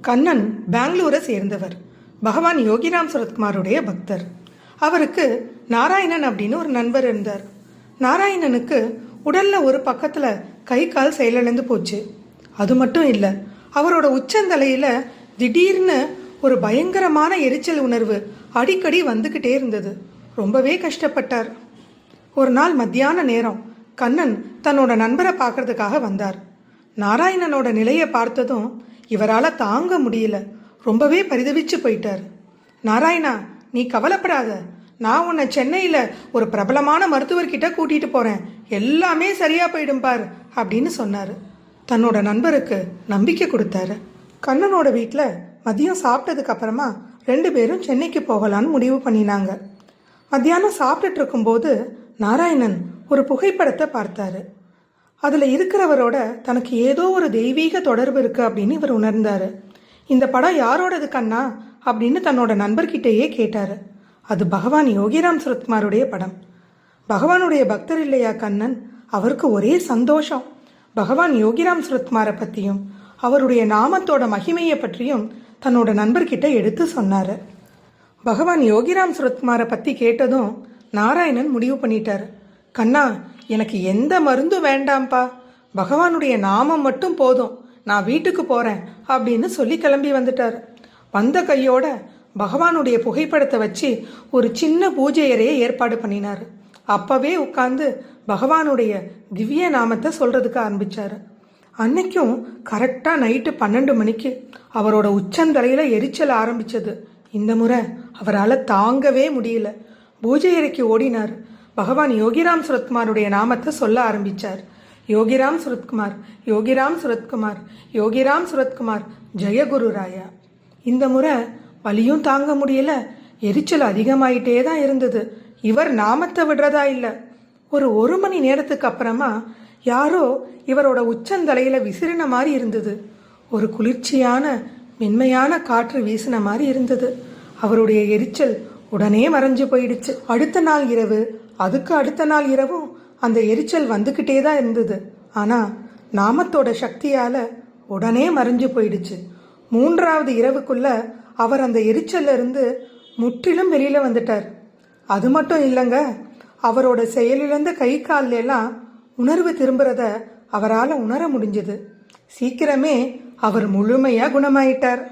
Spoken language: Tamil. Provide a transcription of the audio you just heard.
கண்ணன் பெங்களூரை சேர்ந்தவர். பகவான் யோகிராம் சரத்குமாருடைய பக்தர். அவருக்கு நாராயணன் அப்படின்னு ஒரு நண்பர் இருந்தார். நாராயணனுக்கு உடல்ல ஒரு பக்கத்துல கை கால் செயலிழந்து போச்சு. அது மட்டும் இல்லை அவரோட உச்சந்தலையில திடீர்னு ஒரு பயங்கரமான எரிச்சல் உணர்வு அடிக்கடி வந்துக்கிட்டே இருந்தது. ரொம்பவே கஷ்டப்பட்டார். ஒரு நாள் மத்தியான நேரம் கண்ணன் தன்னோட நண்பரை பார்க்கறதுக்காக வந்தார். நாராயணனோட நிலையை பார்த்ததும் இவரால் தாங்க முடியல. ரொம்பவே பரிதவிச்சு போயிட்டார். நாராயணா நீ கவலைப்படாத. நான் உன்னை சென்னையில் ஒரு பிரபலமான மருத்துவர்கிட்ட கூட்டிகிட்டு போகிறேன் எல்லாமே சரியாக போயிடும் பார் அப்படின்னு சொன்னார். தன்னோட நண்பருக்கு நம்பிக்கை கொடுத்தாரு. கண்ணனோட வீட்டில் மதியம் சாப்பிட்டதுக்கு அப்புறமா ரெண்டு பேரும் சென்னைக்கு போகலான்னு முடிவு பண்ணினாங்க. மத்தியானம் சாப்பிட்டுட்டு இருக்கும்போது நாராயணன் ஒரு புகைப்படத்தை பார்த்தாரு. அதில் இருக்கிறவரோட தனக்கு ஏதோ ஒரு தெய்வீக தொடர்பு இருக்கு அப்படின்னு இவர் உணர்ந்தாரு. இந்த படம் யாரோடது கண்ணா? அப்படின்னு தன்னோட நண்பர்கிட்டேயே கேட்டாரு. அது பகவான் யோகிராம் சுரத்குமாருடைய படம். பகவானுடைய பக்தர் இல்லையா கண்ணன்? அவருக்கு ஒரே சந்தோஷம். பகவான் யோகிராம் சுரத்குமாரை பற்றியும் அவருடைய நாமத்தோட மகிமையை பற்றியும் தன்னோட நண்பர்கிட்ட எடுத்து சொன்னார். பகவான் யோகிராம் சுரத்குமாரை பற்றி கேட்டதும் நாராயணன் முடிவு பண்ணிட்டார். கண்ணா எனக்கு எந்த மருந்தும் வேண்டாம்ப்பா. பகவானுடைய நாமம் மட்டும் போதும். நான் வீட்டுக்கு போகிறேன் அப்படின்னு சொல்லி கிளம்பி வந்துட்டார். வந்த கையோட பகவானுடைய புகைப்படத்தை வச்சு ஒரு சின்ன பூஜை அறையை ஏற்பாடு பண்ணினார். அப்பவே உட்காந்து பகவானுடைய திவ்ய நாமத்தை சொல்றதுக்கு ஆரம்பிச்சாரு. அன்னைக்கும் கரெக்டாக நைட்டு பன்னெண்டு மணிக்கு அவரோட உச்சந்தலையில் எரிச்சல் ஆரம்பிச்சது. இந்த முறை அவரால் தாங்கவே முடியல. பூஜை அறைக்கு ஓடினார். பகவான் யோகிராம் சுரத்குமாருடைய நாமத்தை சொல்ல ஆரம்பிச்சார். யோகிராம் சுரத்குமார் யோகிராம் சுரத்குமார் யோகிராம் சுரத்குமார் ஜெயகுரு ராயா. இந்த முறை வலியும் தாங்க முடியல எரிச்சல் அதிகமாயிட்டே தான் இருந்தது. இவர் நாமத்தை விடுறதா இல்லை. ஒரு ஒரு மணி நேரத்துக்கு அப்புறமா யாரோ இவரோட உச்சந்தலையில் விசிறின மாதிரி இருந்தது. ஒரு குளிர்ச்சியான மென்மையான காற்று வீசின மாதிரி இருந்தது. அவருடைய எரிச்சல் உடனே மறைஞ்சு போயிடுச்சு. அடுத்த நாள் இரவு அதுக்கு அடுத்த நாள் இரவும் அந்த எரிச்சல் வந்துக்கிட்டே தான் இருந்தது. ஆனால் நாமத்தோட சக்தியால் உடனே மறைஞ்சு போயிடுச்சு. மூன்றாவது இரவுக்குள்ள அவர் அந்த எரிச்சல்ல இருந்து முற்றிலும் வெளியில் வந்துட்டார். அது மட்டும் இல்லைங்க அவரோட செயலிழந்த கை கால்ல எல்லாம் உணர்வு திரும்புறத அவரால் உணர முடிஞ்சது. சீக்கிரமே அவர் முழுமையாக குணமாயிட்டார்.